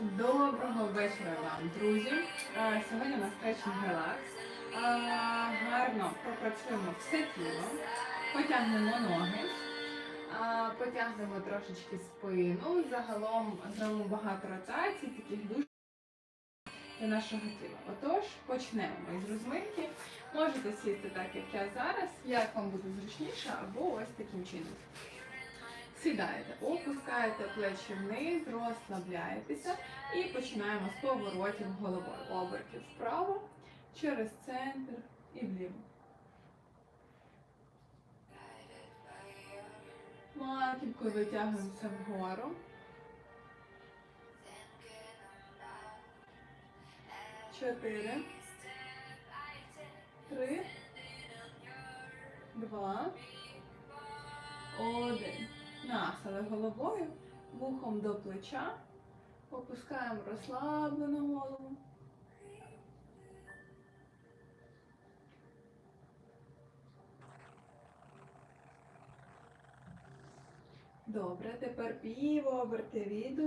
Доброго вечора вам, друзі. Сьогодні у нас стретчинг релакс. Гарно пропрацюємо все тіло, потягнемо ноги, потягнемо трошечки спину. Загалом зробимо багато ротацій, таких дуже для нашого тіла. Отож, почнемо ми з розминки. Можете сісти так, як я зараз, як вам буде зручніше, або ось таким чином. Сідаєте, опускаєте плечі вниз, розслабляєтеся і починаємо з поворотів головою. Обертів вправо, через центр і вліво. Маківкою витягуємося вгору. Чотири. Три. Два. Один. Нахили головою, вухом до плеча. Опускаємо розслаблену голову. Добре, тепер півоберти від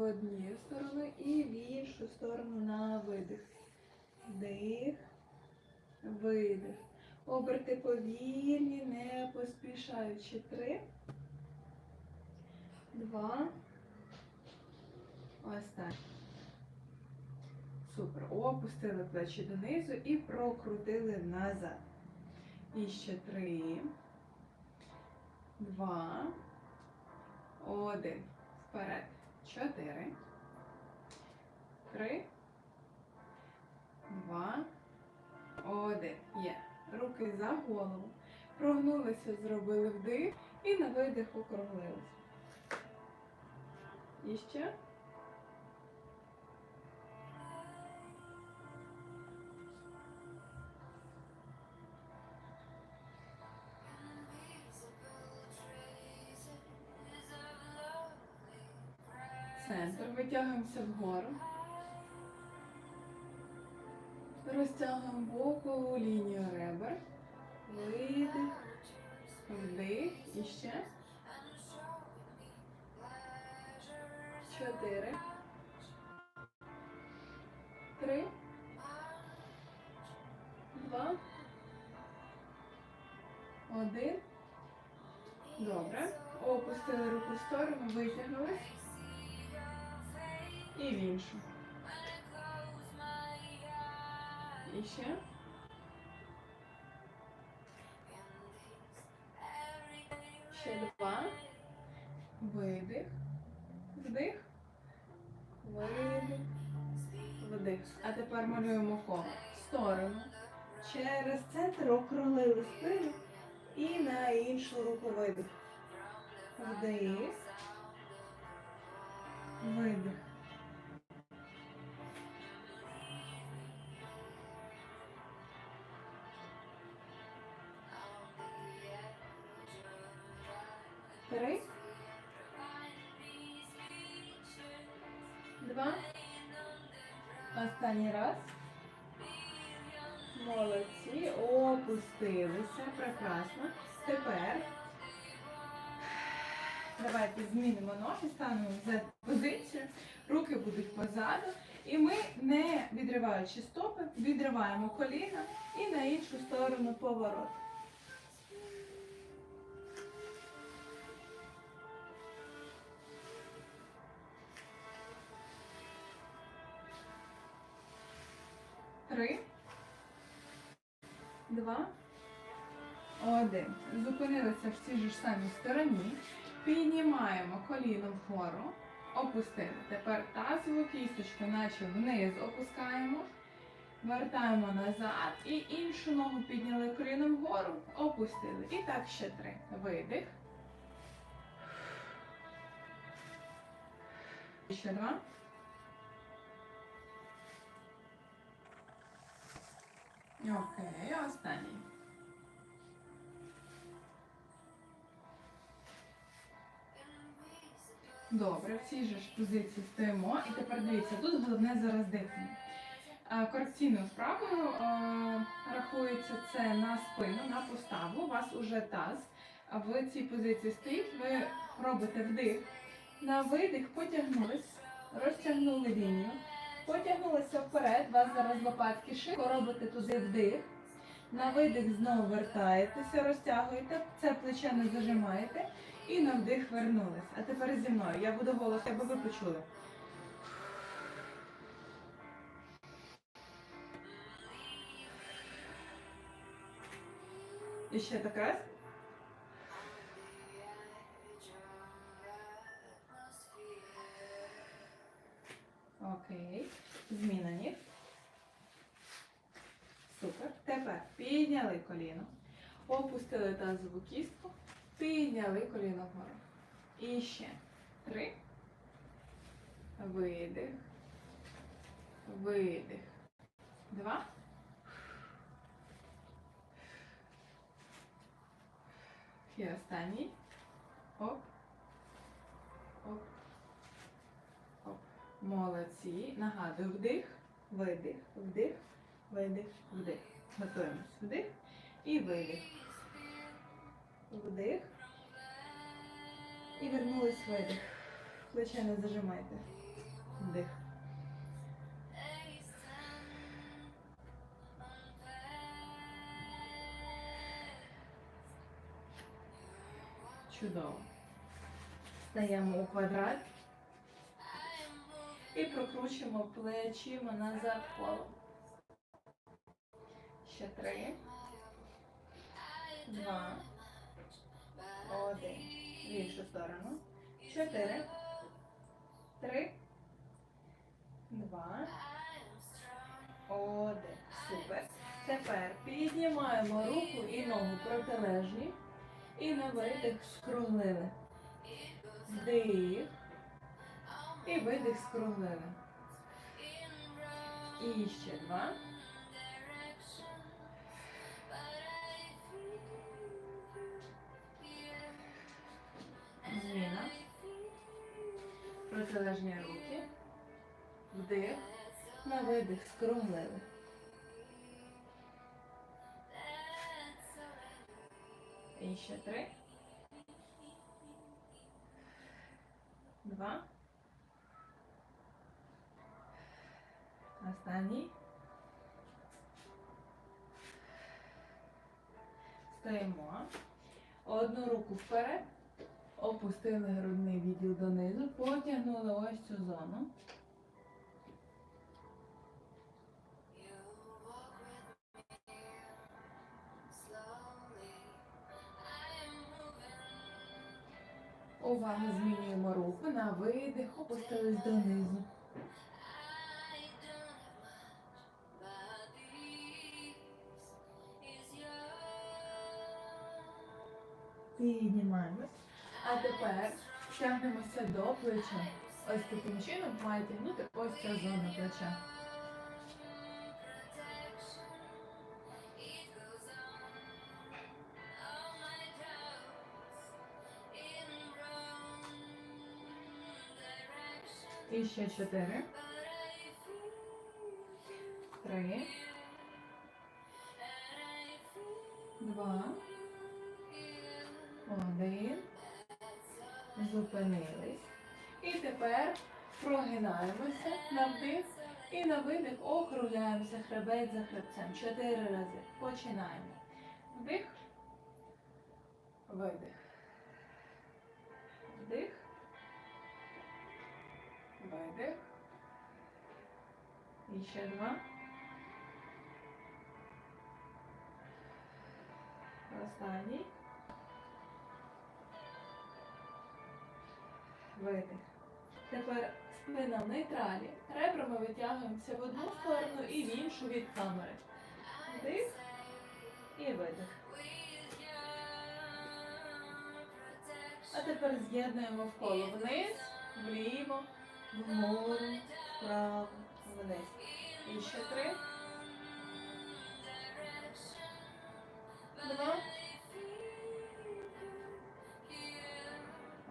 одної сторону і в іншу сторону на видих. Вдих, видих. Оберти повільні, не поспішаючи. Три. Два. Ось так. Супер. Опустили плечі донизу і прокрутили назад. І ще три. Два. Один. Вперед. Чотири. Три. Два. Один. Є. Руки за голову. Прогнулися, зробили вдих і на видих округлилися. І ще. Центр. Витягуємося вгору. Розтягуємо бокову лінію ребер. Видих. Вдих. І ще. Чотири. Три. Два. Один. Добре. Опустили руку в сторону, витягнулись. І в іншу. І ще. Ще два. Видих. Вдих. Тепер малюємо коло. В сторону. Через центр округлили спину. І на іншу руку видих. Вдих. Видих. Опустилися. Прекрасно. Тепер давайте змінимо ноги, станемо в позицію. Руки будуть позаду. І ми, не відриваючи стопи, відриваємо коліна і на іншу сторону поворот. Два. Один. Зупинилися в цій ж самій стороні. Піднімаємо коліно вгору. Опустили. Тепер тазову кісточку, наче вниз опускаємо. Вертаємо назад. І іншу ногу підняли коліном вгору. Опустили. І так ще три. Видих. Ще два. Окей, останній. Добре, в цій же ж позиції стоїмо. І тепер дивіться, тут головне зараз дихання. Е, Корекційною вправою е, рахується це на спину, на поставу. У вас уже таз в цій позиції стоїть. Ви робите вдих. На видих потягнулись Розтягнули лінію. Потягнулися вперед. Вас зараз лопатки широко. Робите туди вдих. На видих знову вертаєтеся, розтягуєте. Це плече не зажимаєте. І на вдих вернулись. А тепер зі мною. Я буду голос, аби ви почули. І ще так раз. Окей. Зміна ніг. Супер. Тепер підняли коліно. Опустили тазову кістку. Підняли коліно вгору. І ще. Три. Видих. Видих. Два. І останній. Оп. Оп. Молодці. Нагадую, вдих, видих, вдих, видих, вдих. Готуємось. Вдих і видих. Вдих. І вернулись видих. Плече не зажимайте. Вдих. Чудово. Стаємо у квадрат. І прокручуємо плечима назад коло. Ще три. Два. Один. В іншу сторону. Чотири. Три. Два. Один. Супер. Тепер піднімаємо руку і ногу протилежні. І на видих скруглили. Вдих. І видих скруглили. І ще два. Зміна. Протилежні руки. Вдих. На видих скруглили. І ще три. Два. Останній. Стоїмо. Одну руку вперед. Опустили грудний відділ донизу. Потягнули ось цю зону. Увага, змінюємо руку на видих, опустились донизу. Піднімаємось. А тепер тягнемося до плеча. Ось таким чином має тягнути ось ця зона плеча. І ще чотири. Три. Два. Зупинились. І тепер прогинаємося на вдих і на видих округляємося хребець за хребцем. Чотири рази. Починаємо. Вдих. Видих. Вдих. Видих. І ще два. Останній. Видих. Тепер спина в нейтралі. Ребрами витягуємося в одну сторону і в іншу від камери. Вдих і видих. А тепер з'єднуємо в коло вниз, вліво, вгору, вправо, вниз. І ще три. Два.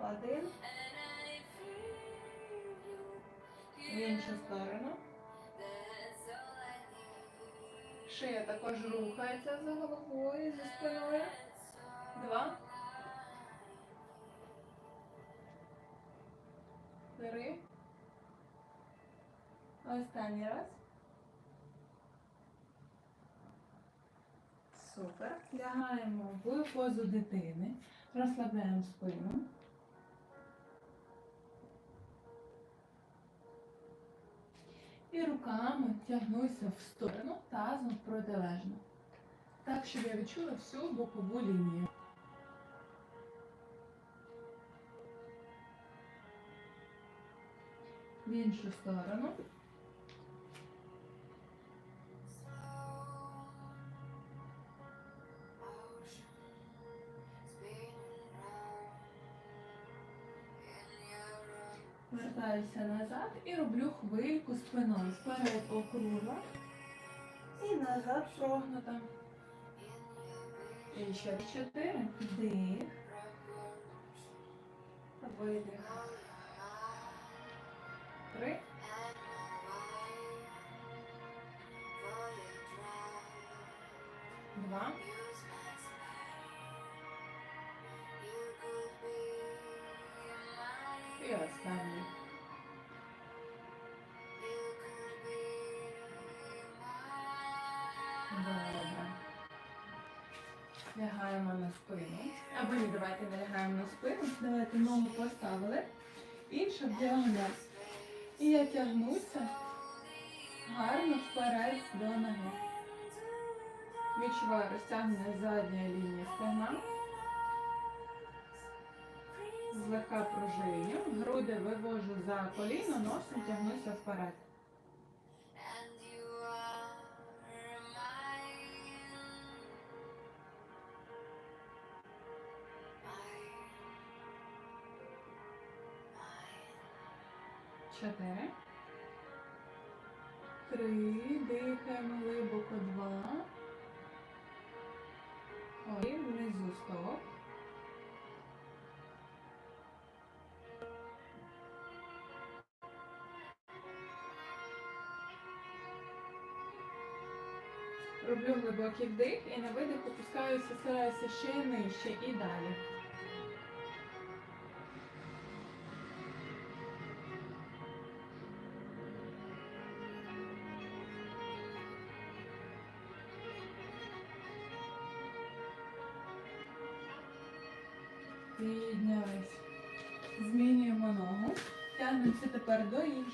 Один. В іншу сторону. Шия також рухається за головою, за спиною. Два. Три. Останній раз. Супер. Лягаємо в позу дитини. Розслабляємо спину. І руками тягнуся в сторону, тазом протилежно. Так, щоб я відчула всю бокову лінію. В іншу сторону. Вертаюся назад і роблю хвильку спиною. Вперед округла і назад прогнута. І ще чотири. Вдих. Видих. Три. Два. Лягаємо на спину. Або ні, давайте не лягаємо на спину. Давайте ногу поставили. Інша діагональ. І я тягнуся гарно вперед до ноги. Відчуваю розтягнення задньої лінії стегна. Злегка пружиню. Груди вивожу за коліно, носом тягнуся вперед. Три. Дихаємо глибоко. Два. Один. Внизу стоп. Роблю глибокий вдих і на видих опускаюся, стараюся ще нижче і далі.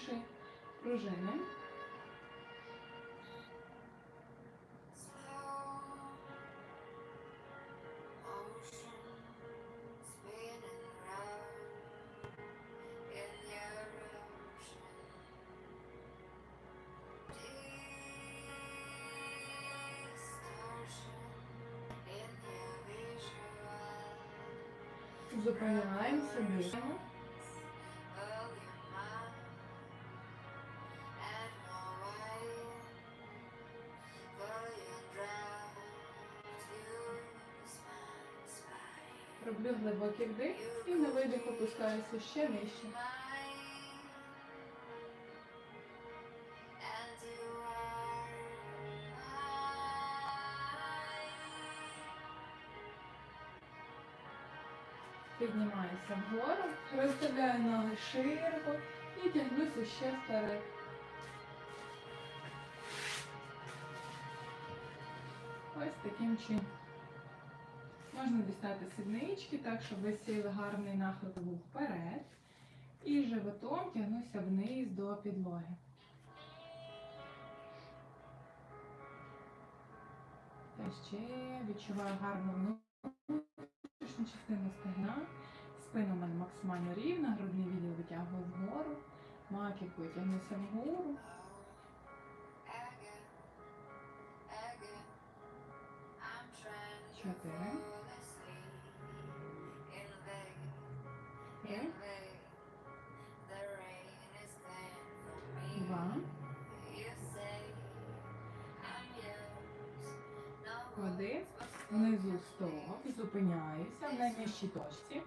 Тепер до іншої пружини. Зупиняємося, дихаємо. Видих ще нижче. Піднімаюся вгору, розставляю ноги широко і тягнуся ще вперед. Ось таким чином. Можна дістати сіднички так, щоб ви сіли гарний нахил був вперед. І животом тягнуся вниз до підлоги. Та ще відчуваю гарну внутрішню частину стегна. Спина в мене максимально рівна, грудний відділ витягую вгору, маківкою тягнуся вгору. Чотири. Внизу стоп. Зупиняюся в найнижчій точці.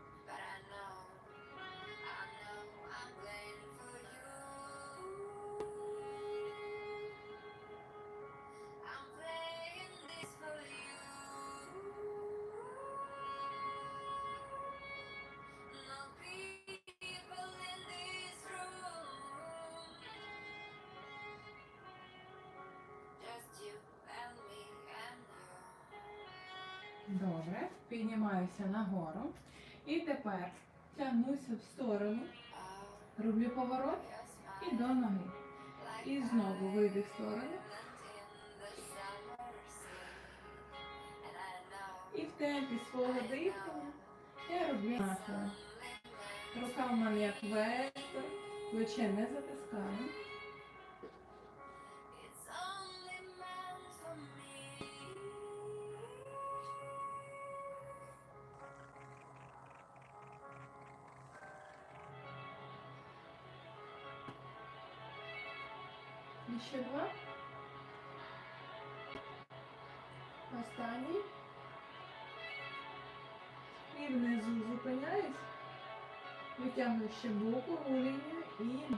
Піднімаюся нагору. І тепер тягнуся в сторону, роблю поворот і до ноги. І знову видих в сторону. І в темпі свого дихання я роблю нахили. Рука в мене як вектор, плече не затискаю. Ще бокову лінію і.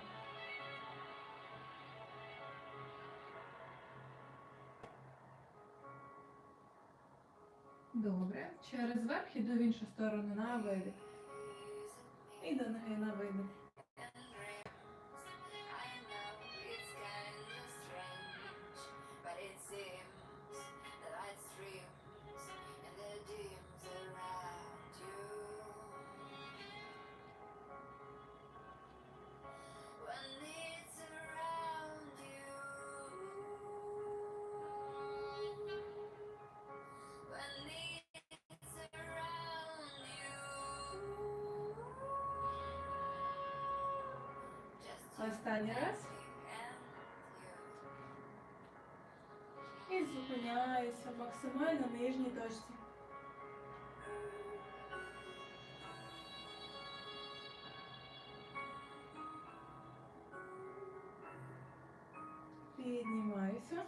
Добре. Через верх іду в іншу сторону на видих. І до ноги на видих. Останній раз. І зупиняюся в максимально нижній точці. Піднімаюся,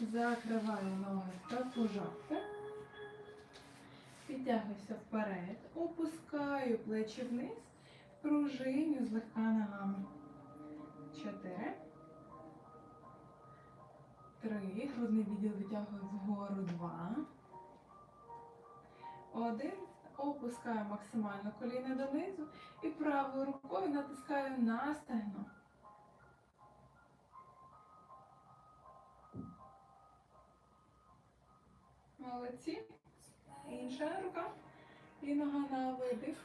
закриваю ноги та пожавки. Підтягуюся вперед, опускаю плечі вниз, пружиню злегка ногами. Чотири. Три. Грудний відділ витягую вгору. Два. Один. Опускаю максимально коліна донизу і правою рукою натискаю на стегно. Молодці. Інша рука. І нога на видих.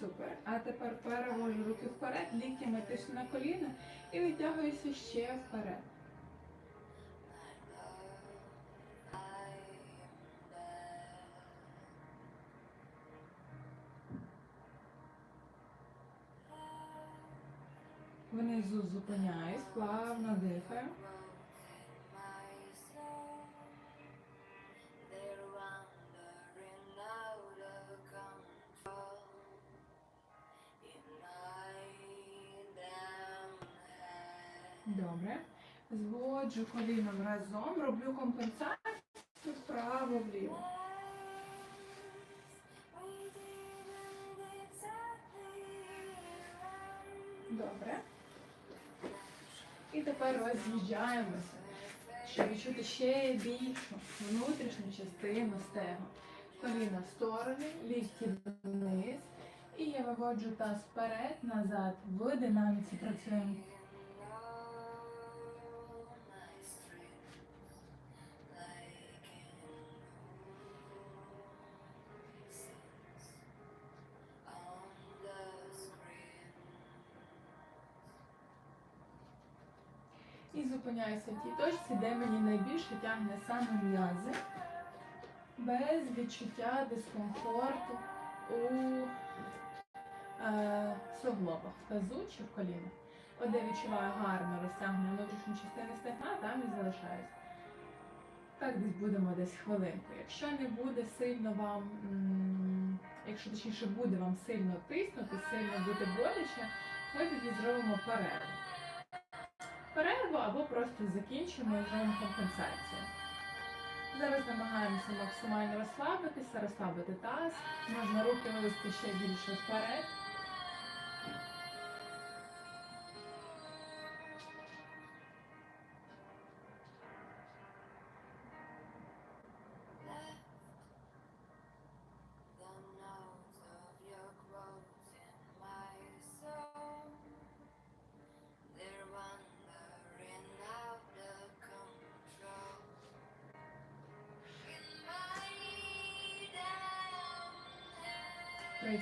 Супер. А тепер перевожу руки вперед, ліктями тисну на коліна і витягуюся ще вперед. Внизу зупиняюсь, плавно дихаю. Добре. Зводжу коліном разом, роблю компенсацію вправо-вліво. Добре. І тепер роз'їжджаємося, щоб відчути ще більшу внутрішню частину стегу. Коліна в сторони, лікті вниз. І я виводжу таз вперед, назад. В динаміці працюємо. Зупиняюся в тій точці, де мені найбільше тягне саме м'язи, без відчуття дискомфорту у е, суглобах, в тазу чи в колінах. От де відчуваю гарно розтягнення внутрішньої частини стегна, там і залишаюсь. Так десь будемо десь хвилинку. Якщо не буде сильно вам, якщо точніше буде вам сильно тиснути, сильно буде боляче, ми тоді зробимо перерву перерву або просто закінчимо і зробимо компенсацію. Зараз намагаємося максимально розслабитися, розслабити таз. Можна руки вивести ще більше вперед.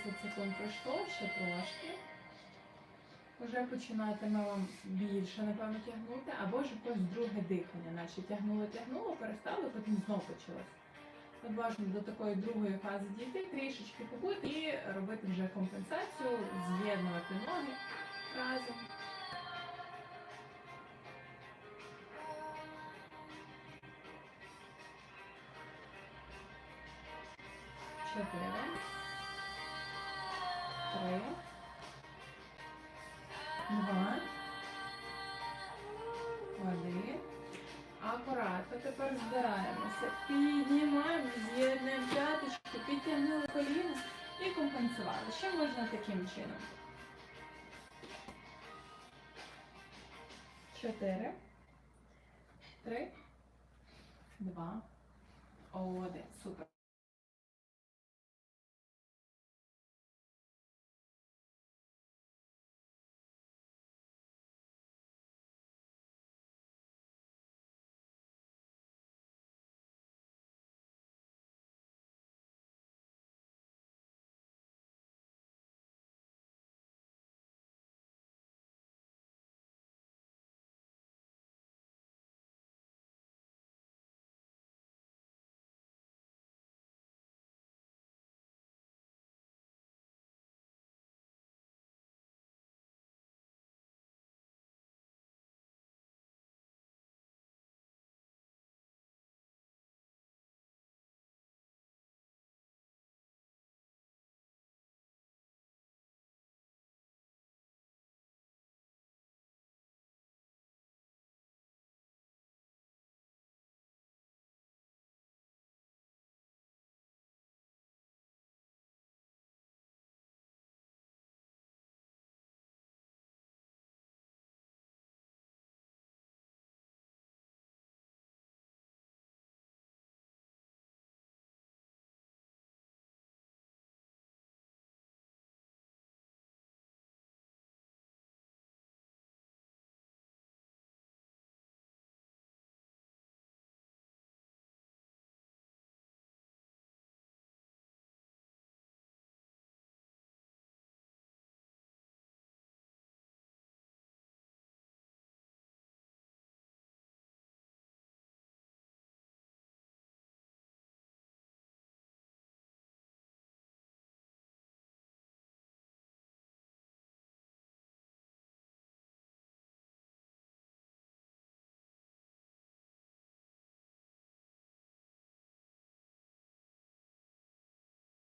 30 секунд пройшло, ще трошки. Вже починатиме вам більше, напевно, тягнути, або ж якось друге дихання, наче тягнуло, тягнуло, перестало, потім знову почалось. От важливо до такої другої фази дійти, трішечки побути і робити вже компенсацію, з'єднувати ноги разом. Чотири. Три. Два. Один. Акуратно тепер збираємося. Піднімаємо, з'єднуємо п'яточки, підтягнули коліно і компенсували. Ще можна таким чином. Чотири. Три. Два. Один. Супер.